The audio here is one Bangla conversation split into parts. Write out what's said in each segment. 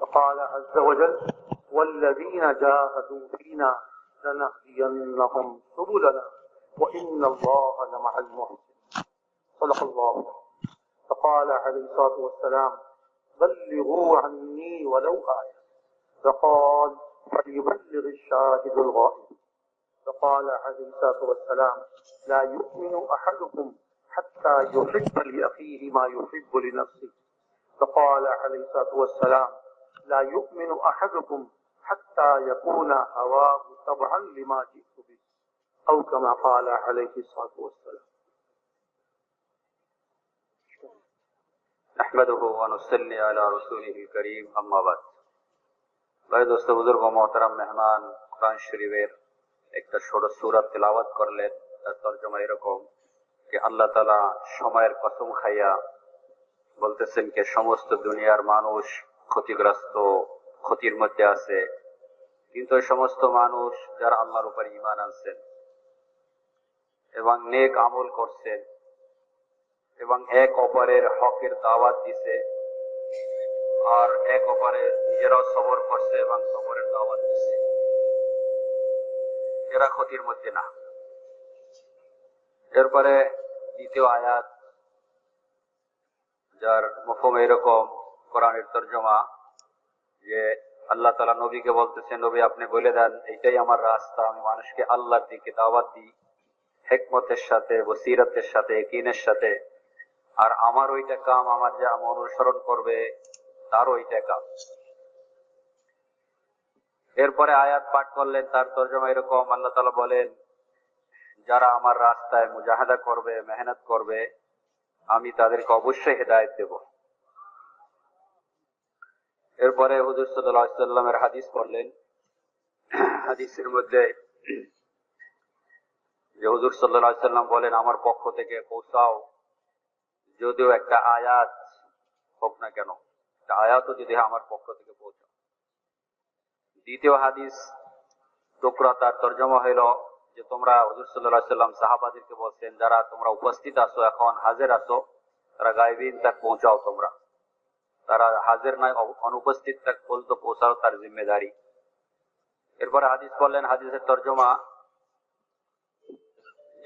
فقال عز وجل والذين جاهدوا فينا لنهدينهم سبلنا وإن الله لمع المحسنين. صدق الله. فقال عليه الصلاة والسلام بلغوا عني ولو آية. فقال فليبلغ الشاهد الغائب. فقال عليه الصلاة والسلام لا يؤمن أحدكم حتى يحب لأخيه ما يحب لنفسه. فقال عليه الصلاة والسلام لا يؤمن أحدكم حتى يكون هواه تبعا لما جئت به أو كما قال عليه الصلاة والسلام نحمده ونصلي على رسوله الكريم اما بعد ভাই দোস্ত বুজুর্গ মহতারাম মেহমান কোরআন শরীফের একটা ছোট সুরাত তেলাওয়াত করলেন তার তর্জমা এরকম যে আল্লাহ তালা সময়ের কসম খাইয়া বলতেছেন যে সমস্ত দুনিয়ার মানুষ ক্ষতিগ্রস্ত, ক্ষতির মধ্যে আছে। কিন্তু সমস্ত মানুষ যারা আল্লাহর উপর ইমান আনছেন এবং নেক আমল করছেন এবং এক অপরের হকের দাওয়াত দিছে আর এক অপরের নিজেরাও সবর করছে এবং সবরের দাওয়াত দিছে, এরা ক্ষতির মধ্যে না। এরপরে দ্বিতীয় আয়াত, যার মুখম এরকম কোরআনের তর্জমা যে আল্লাহ তালা নবীকে বলতেছে নবী, আপনি বলে দেন, এইটাই আমার রাস্তা, আমি মানুষকে আল্লাহর দিকে দাওয়াত দিই, হেকমতের সাথে, বসিরতের সাথে একিনের সাথে। আর আমার ওইটা কাম, আমার যে আমার অনুসরণ করবে, তার ওইটা কাম। এরপরে আয়াত পাঠ করলেন, তার তর্জমা এরকম, আল্লাহ তালা বলেন, যারা আমার রাস্তায় মুজাহাদা করবে, মেহনত করবে, আমি তাদেরকে অবশ্যই হেদায়ত দেব। এরপরে হুজুর সাল্লামের হাদিস পড়লেন। হাদিসের মধ্যে যে হুজুর সাল্লাম বলেন, আমার পক্ষ থেকে পৌঁছাও। যদিও একটা আয়াত হোক না কেন আয়াতও যদি আমার পক্ষ থেকে পৌঁছাও। দ্বিতীয় হাদিস টুকরা তার তর্জমা হইল যে তোমরা হজুর সাল্লাহ সাল্লাম সাহাবাদিরকে বলছেন, যারা তোমরা উপস্থিত আছো এখন, হাজের আছো, তারা গাইবিন তাক পৌঁছাও তোমরা। তারা হাজির নয় অনুপস্থিত বলতো পৌঁছাও তার জিম্মেদারি। এরপরে হাদিস বললেন, হাদিসের তর্জমা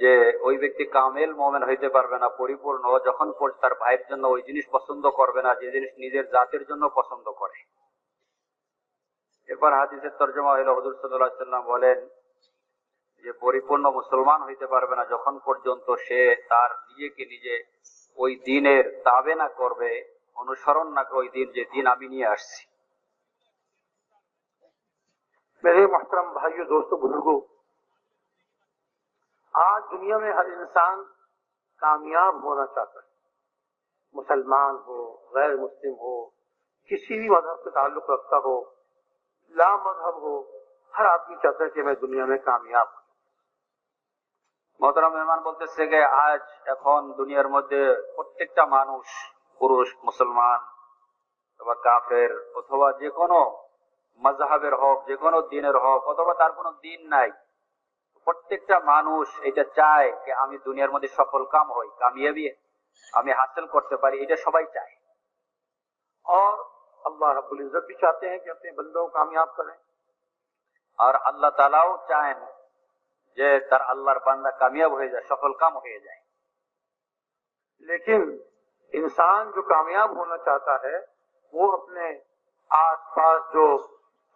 যে ওই ব্যক্তি কামেল মোমেন হইতে পারবে না, পরিপূর্ণ, যখন তার ভাইয়ের জন্য ওই জিনিস পছন্দ করবে না, যে জিনিস নিজের জাতির জন্য পছন্দ করে। এরপর হাদিসের তর্জমা হইল, হজুর সাল্লাম বলেন যে, পরিপূর্ণ মুসলমান হইতে পারবে না, যখন পর্যন্ত সে তার নিজেকে নিজে ওই দিনের তাবে না করবে অনুসরণ না করে ওই দিন যে দিন আমি নিয়ে আসছি मेरे मोहतरम भाइयों दोस्तों बुजुर्गों आज दुनिया में हर इंसान कामयाब होना चाहता है मुसलमान हो गैर मुस्लिम हो किसी भी मजहब से ताल्लुक रखता हो ला मजहब हो हर आदमी चाहता है कि मैं दुनिया में कामयाब हूं মহতরাম মেহমান বলতেছে যে আজ এখন দুনিয়ার মধ্যে প্রত্যেকটা মানুষ পুরুষ মুসলমান অথবা কাফের অথবা যে কোনো মজাহাবের হোক যে কোনো দিনের হোক অথবা তার কোনো দিন নাই প্রত্যেকটা মানুষ এটা চায় যে আমি দুনিয়ার মধ্যে সফল কাম হই কামিয়াবি আমি হাসিল করতে পারি এটা সবাই চায় और अल्लाह रब्बुल इज्जत भी चाहते हैं कि अपने बंदों को कामयाब करें আর আল্লাহ তালাও চান যে তার আল্লাহর বান্দা কামিয়াব হয়ে যায় সফল কাম হয়ে যায় लेकिन انسان جو کامیاب ہونا چاہتا ہے، وہ اپنے آس پاس جو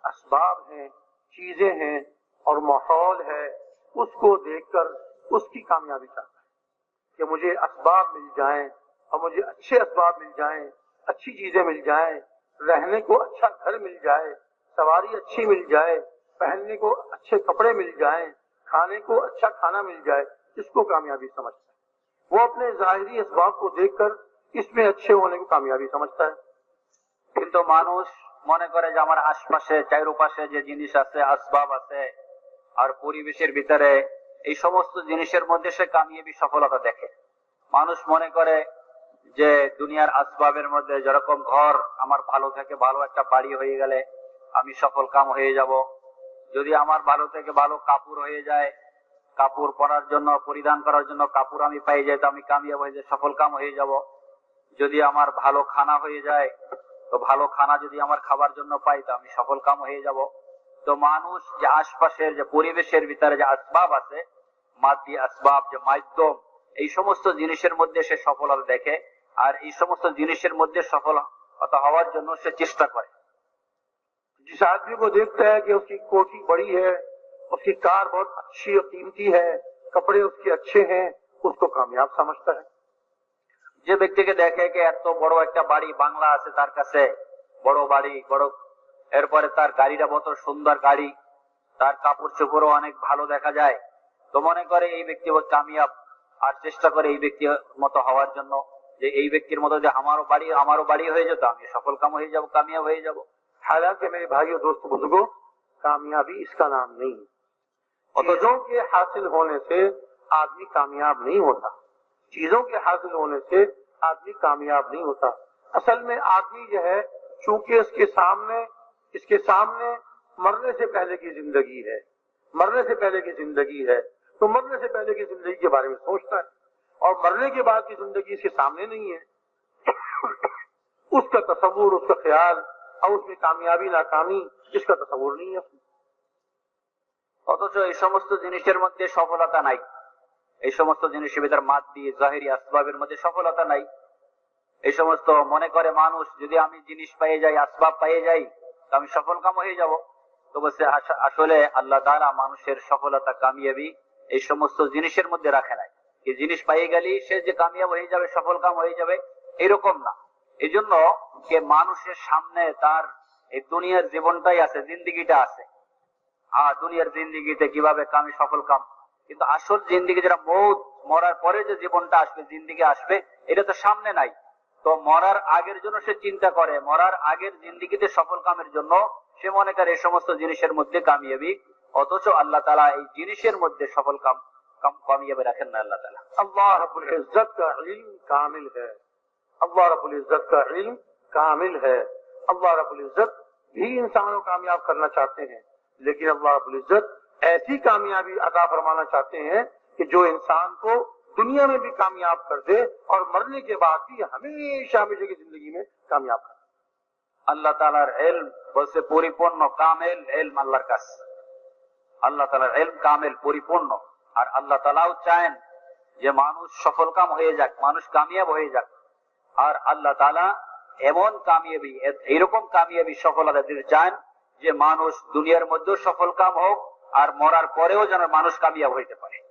اسباب ہیں، چیزیں ہیں اور ماحول ہے، اس کو دیکھ کر اس کی کامیابی چاہتا ہے کہ مجھے اسباب مل جائیں اور مجھے اچھے اسباب مل جائیں، اچھی چیزیں مل جائیں، رہنے کو اچھا گھر مل جائے، سواری اچھی مل جائے، پہننے کو اچھے کپڑے مل جائیں، کھانے کو اچھا کھانا مل جائے، اس کو کامیابی سمجھتا ہے۔ وہ اپنے ظاہری اسباب کو دیکھ کر इसमें अच्छे होने को कामयाबी समझता है কিন্তু মানুষ মনে করে যে আমার আশপাশে চারোপাশে যে জিনিস আছে আসবাব আছে আর পরিবেশের ভিতরে এই সমস্ত জিনিসের মধ্যে সে কামিয়াবি সফলতা দেখে মানুষ মনে করে যে দুনিয়ার আসবাবের মধ্যে যেরকম ঘর আমার ভালো থেকে ভালো একটা বাড়ি হয়ে গেলে আমি সফল কাম হয়ে যাব যদি আমার ভালো থেকে ভালো কাপড় হয়ে যায় কাপড় পরার জন্য পরিধান করার জন্য কাপড় আমি পাই যাই তো আমি কামিয়াব হয়ে যায় সফল কাম হয়ে যাব যদি আমার ভালো খানা হয়ে যায় তো ভালো খানা যদি আমার খাবার জন্য পাই তো আমি সফল কাম হয়ে যাব তো মানুষ যে আশপাশের যে পরিবেশের ভিতরে যে আসবাব আছে মাদি আসবাব যে মাধ্যম এই সমস্ত জিনিসের মধ্যে সে সফলতা দেখে আর এই সমস্ত জিনিসের মধ্যে সফলতা হওয়ার জন্য সে চেষ্টা করে जिस आदमी को देखता है कि उसकी कोठी बड़ी है उसकी कार बहुत अच्छी और कीमती है कपड़े उसके अच्छे हैं उसको कामयाब समझता है যে ব্যক্তিকে দেখে যে এত বড় একটা বাড়ি বাংলা আছে তার কাছে বড় বাড়ি বড় এরপরে তার গাড়িটা কত সুন্দর গাড়ি তার কাপড় চোপড়ও অনেক ভালো দেখা যায় তো মনে করে এই ব্যক্তি বহুত কামিয়াব আর চেষ্টা করে এই ব্যক্তির মতো হওয়ার জন্য যে এই ব্যক্তির মতো যে আমারও বাড়ি আমারও বাড়ি হয়ে যেত আমি সফল কাম হয়ে যাব কামিয়াব হয়ে যাব हालांकि मेरे भाइयों दोस्तों बुजुर्गों कामयाबी इसका नाम नहीं चीजों के हासिल होने से आदमी कामयाब नहीं होता چیزوں کے حاصل ہونے سے آدمی کامیاب نہیں ہوتا۔ اصل میں آدمی جو ہے، چونکہ اس کے سامنے، اس کے سامنے مرنے سے پہلے کی زندگی ہے، مرنے سے پہلے کی زندگی ہے، تو مرنے سے پہلے کی زندگی کے بارے میں سوچتا ہے۔ اور مرنے کے بعد کی زندگی اس کے سامنے نہیں ہے۔ اس کا تصور، اس کا خیال اور اس میں کامیابی، ناکامی، اس کا تصور نہیں ہے۔ অথচ এই সমস্ত জিনিসের মধ্যে সফলতা নাই এই সমস্ত জিনিসের ভিতরে মাত দিয়ে জাহেরি আসবাবের মধ্যে সফলতা নাই। এই সমস্ত মনে করে মানুষ, যদি আমি জিনিস পেয়ে যাই, আসবাব পেয়ে যাই, তো আমি সফল কাম হয়ে যাব। তো বলছে আসলে আল্লাহ তাআলা মানুষের সফলতা কামিয়াবি এই সমস্ত জিনিসের মধ্যে রাখে নাই। কি জিনিস পাইয়ে গেলি সে যে কামিয়াব হয়ে যাবে, সফল কাম হয়ে যাবে, এরকম না। এই জন্য যে মানুষের সামনে তার এই দুনিয়ার জীবনটাই আছে, জিন্দিগিটা আছে। হ্যাঁ দুনিয়ার জিন্দিগিতে কীভাবে কামি সফল কাম কিন্তু আসল জিন্দিগি যেটা মৌত মরার পরে যে জীবনটা আসবে জিন্দিগি আসবে এটা তো সামনে নাই তো মরার আগের জন্য সে চিন্তা করে মরার আগের জিন্দিগিতে সফল কামের জন্য সে মনে করে এই সমস্ত জিনিসের মধ্যে কামিয়াবি অথচ আল্লাহ তালা এই জিনিসের মধ্যে সফল কাম কাম কামিয়াবি রাখেন না আল্লাহ তালা अल्लाह रब्बुल इज्जत का इल्म कामिल है अल्लाह रब्बुल इज्जत का इल्म कामिल है अल्लाह रब्बुल इज्जत भी इंसानों को कामयाब करना चाहते हैं लेकिन अल्लाह रब्बुल इज्जत ऐसी कामयाबी अता फरमाना चाहते हैं कि जो इंसान को दुनिया में भी कामयाब कर दे और मरने के बाद भी हमेशा हमेशा की जिंदगी में कामयाब कर दे। আল্লাহ তালার এলম বলছে পরিপূর্ণ কামেল এলম আল্লাহর কাছে আল্লাহ তালার এলম কামেল পরিপূর্ণ আর আল্লাহ তালাও চান যে মানুষ সফল কাম হয়ে যাক মানুষ কামিয়াব হয়ে যাক আর আল্লাহ তালা এমন কামিয়াবি এ- এইরকম কামিয়াবি সফলতা দিতে চান যে মানুষ দুনিয়ার মধ্যেও সফল কাম হোক আর মরার পরেও যেন মানুষ কামিয়াব হইতে পারে।